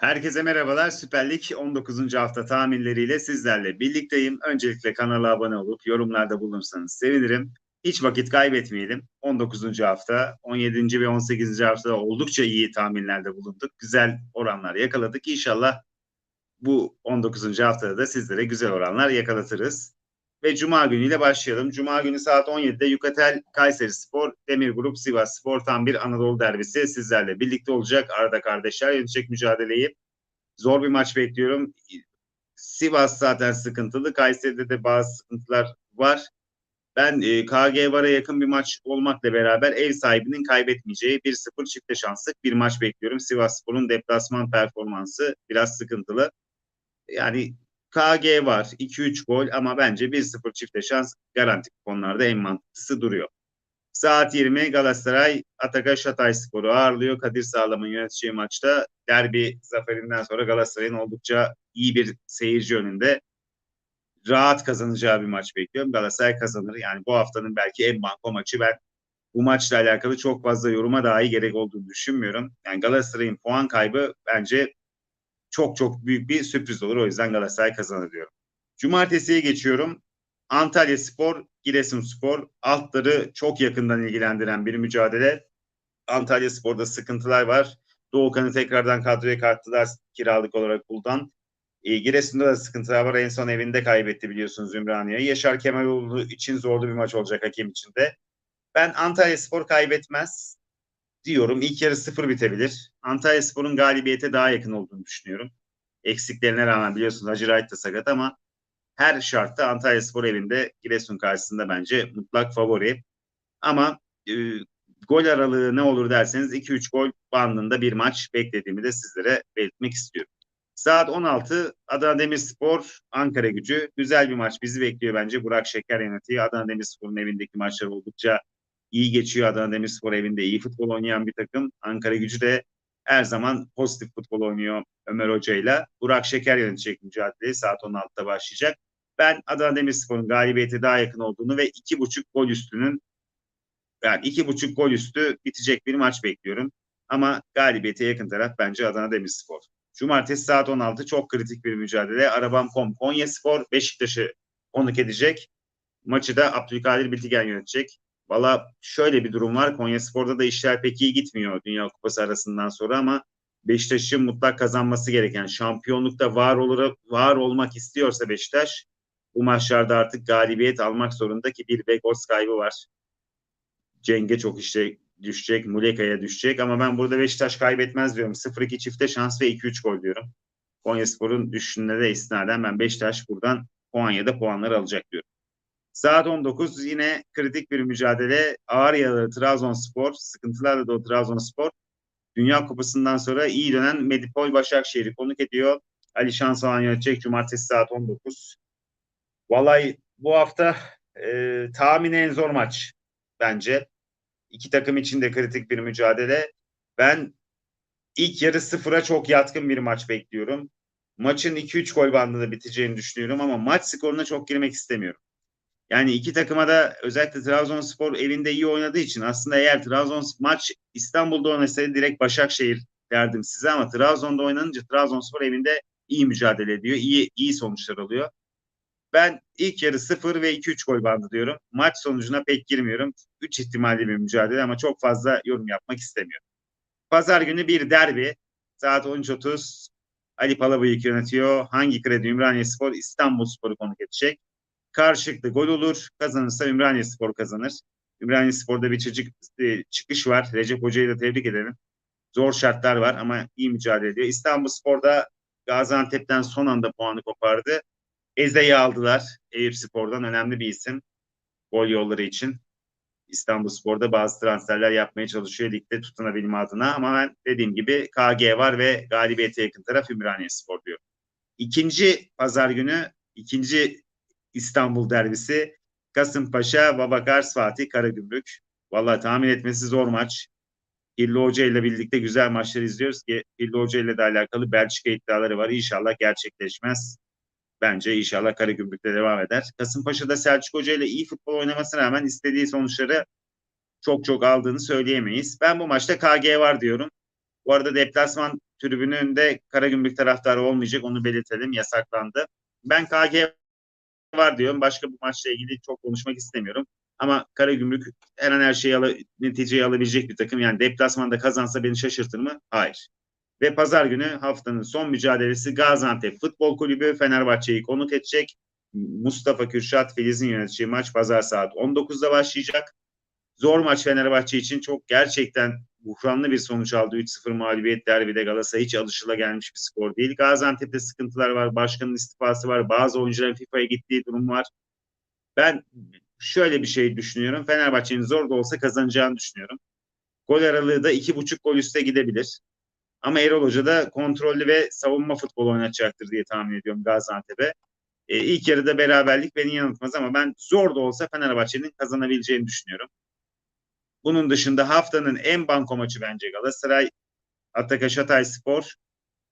Herkese merhabalar. Süper Lig 19. hafta tahminleriyle sizlerle birlikteyim. Öncelikle kanala abone olup yorumlarda bulunursanız sevinirim. Hiç vakit kaybetmeyelim. 19. hafta, 17. ve 18. haftada oldukça iyi tahminlerde bulunduk. Güzel oranlar yakaladık. İnşallah bu 19. haftada da sizlere güzel oranlar yakalatırız. Ve Cuma günüyle başlayalım. Cuma günü saat 17'de Yukatel Kayseri Spor, Demir Grup Sivas Spor tam bir Anadolu derbisi sizlerle birlikte olacak. Arada kardeşler yönetecek mücadeleyi. Zor bir maç bekliyorum. Sivas zaten sıkıntılı. Kayseri'de de bazı sıkıntılar var. Ben e, KG Var'a yakın bir maç olmakla beraber ev sahibinin kaybetmeyeceği 1-0 çifte şanslık bir maç bekliyorum. Sivas Spor'un deplasman performansı biraz sıkıntılı. Yani KG var 2-3 gol ama bence 1-0 çifte şans garanti konularda en mantıklısı duruyor. Saat 20 Galatasaray Ataka Şatay Sporu ağırlıyor. Kadir Sağlam'ın yöneteceği maçta derbi zaferinden sonra Galatasaray'ın oldukça iyi bir seyirci önünde rahat kazanacağı bir maç bekliyorum. Galatasaray kazanır. Yani bu haftanın belki en banko maçı. Ben bu maçla alakalı çok fazla yoruma dahi gerek olduğunu düşünmüyorum. Yani Galatasaray'ın puan kaybı bence çok çok büyük bir sürpriz olur. O yüzden Galatasaray kazanır diyorum. Cumartesiye geçiyorum. Antalya Spor, Giresun Spor altları çok yakından ilgilendiren bir mücadele. Antalya Spor'da sıkıntılar var. Doğukan'ı tekrardan kadroya kattılar kiralık olarak buldan. E, Giresun'da da sıkıntılar var. En son evinde kaybetti biliyorsunuz Ümraniye'yi. Yaşar Kemaloğlu için zorlu bir maç olacak hakem için de. Ben Antalya Spor kaybetmez diyorum. İlk yarı sıfır bitebilir. Antalya Spor'un galibiyete daha yakın olduğunu düşünüyorum. Eksiklerine rağmen biliyorsunuz Hacı Wright da sakat ama her şartta Antalya Spor evinde Giresun karşısında bence mutlak favori. Ama e, gol aralığı ne olur derseniz 2-3 gol bandında bir maç beklediğimi de sizlere belirtmek istiyorum. Saat 16 Adana Demirspor Ankara Gücü. Güzel bir maç bizi bekliyor bence. Burak Şeker yönetiyor. Adana Demirspor'un evindeki maçlar oldukça iyi geçiyor. Adana Demirspor evinde iyi futbol oynayan bir takım. Ankara Gücü de her zaman pozitif futbol oynuyor Ömer Hoca ile. Burak Şeker yönetecek mücadeleyi saat 16'da başlayacak. Ben Adana Demirspor'un galibiyete daha yakın olduğunu ve iki buçuk gol üstünün yani iki buçuk gol üstü bitecek bir maç bekliyorum. Ama galibiyete yakın taraf bence Adana Demirspor. Cumartesi saat 16 çok kritik bir mücadele. Arabam.com Konya Spor Beşiktaş'ı konuk edecek. Maçı da Abdülkadir Biltigen yönetecek. Valla şöyle bir durum var. Konya Spor'da da işler pek iyi gitmiyor Dünya Kupası arasından sonra ama Beşiktaş'ın mutlak kazanması gereken şampiyonlukta var olur var olmak istiyorsa Beşiktaş bu maçlarda artık galibiyet almak zorunda ki bir Begos kaybı var. Cenge çok işte düşecek, Muleka'ya düşecek ama ben burada Beşiktaş kaybetmez diyorum. 0-2 çifte şans ve 2-3 gol diyorum. Konya Spor'un düşününe de istinaden ben Beşiktaş buradan Konya'da puanları alacak diyorum. Saat 19 yine kritik bir mücadele. Ağır yaralı Trabzonspor, sıkıntılarla o Trabzonspor. Dünya Kupası'ndan sonra iyi dönen Medipol Başakşehir'i konuk ediyor. Ali Şansalan yönetecek Cumartesi saat 19. Vallahi bu hafta e, tahmin en zor maç bence. İki takım için de kritik bir mücadele. Ben ilk yarı sıfıra çok yatkın bir maç bekliyorum. Maçın 2-3 gol bandında biteceğini düşünüyorum ama maç skoruna çok girmek istemiyorum. Yani iki takıma da özellikle Trabzonspor evinde iyi oynadığı için aslında eğer Trabzon maç İstanbul'da oynasaydı direkt Başakşehir derdim size ama Trabzon'da oynanınca Trabzonspor evinde iyi mücadele ediyor. iyi iyi sonuçlar alıyor. Ben ilk yarı 0 ve 2-3 gol bandı diyorum. Maç sonucuna pek girmiyorum. 3 ihtimalli bir mücadele ama çok fazla yorum yapmak istemiyorum. Pazar günü bir derbi. Saat 13.30 Ali Palabıyık yönetiyor. Hangi kredi Ümraniye Spor İstanbul Spor'u konuk edecek. Karşılıklı gol olur. Kazanırsa Ümraniye Spor kazanır. Ümraniye Spor'da bir e, çıkış var. Recep Hoca'yı da tebrik ederim. Zor şartlar var ama iyi mücadele ediyor. İstanbul Spor'da Gaziantep'ten son anda puanı kopardı. Eze'yi aldılar. Eyüp Spor'dan önemli bir isim. Gol yolları için. İstanbul Spor'da bazı transferler yapmaya çalışıyor ligde tutunabilme adına ama ben dediğim gibi KG var ve galibiyete yakın taraf Ümraniye Spor diyor. İkinci pazar günü ikinci İstanbul derbisi Kasımpaşa, Babakars, Fatih, Karagümrük. Valla tahmin etmesi zor maç. Hilli Hoca ile birlikte güzel maçlar izliyoruz ki Hilli Hoca ile de alakalı Belçika iddiaları var. İnşallah gerçekleşmez. Bence inşallah Karagümrük'te devam eder. Kasımpaşa'da Selçuk Hoca ile iyi futbol oynamasına rağmen istediği sonuçları çok çok aldığını söyleyemeyiz. Ben bu maçta KG var diyorum. Bu arada deplasman tribününde Karagümrük taraftarı olmayacak onu belirtelim yasaklandı. Ben KG var diyorum. Başka bu maçla ilgili çok konuşmak istemiyorum. Ama Karagümrük her an her şeyi ala, neticeyi alabilecek bir takım. Yani deplasmanda kazansa beni şaşırtır mı? Hayır. Ve pazar günü haftanın son mücadelesi Gaziantep Futbol Kulübü Fenerbahçe'yi konuk edecek. Mustafa Kürşat Filiz'in yöneteceği maç pazar saat 19'da başlayacak. Zor maç Fenerbahçe için çok gerçekten buhranlı bir sonuç aldı. 3-0 mağlubiyet derbide Galatasaray hiç alışılagelmiş bir skor değil. Gaziantep'te sıkıntılar var. Başkanın istifası var. Bazı oyuncuların FIFA'ya gittiği durum var. Ben şöyle bir şey düşünüyorum. Fenerbahçe'nin zor da olsa kazanacağını düşünüyorum. Gol aralığı da 2,5 gol üste gidebilir. Ama Erol Hoca da kontrollü ve savunma futbolu oynatacaktır diye tahmin ediyorum Gaziantep'e. E, ilk yarıda beraberlik beni yanıltmaz ama ben zor da olsa Fenerbahçe'nin kazanabileceğini düşünüyorum. Bunun dışında haftanın en banko maçı bence Galatasaray Atakaş Hatay Spor.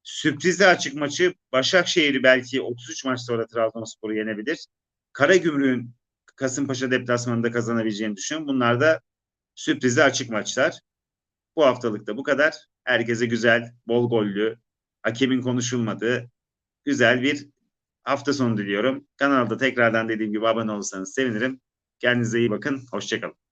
Sürprizli açık maçı Başakşehir'i belki 33 maç sonra Trabzonspor'u yenebilir. Karagümrük'ün Kasımpaşa deplasmanında kazanabileceğini düşünüyorum. Bunlar da sürprizli açık maçlar. Bu haftalık da bu kadar. Herkese güzel, bol gollü, hakemin konuşulmadığı güzel bir hafta sonu diliyorum. Kanalda tekrardan dediğim gibi abone olursanız sevinirim. Kendinize iyi bakın. Hoşçakalın.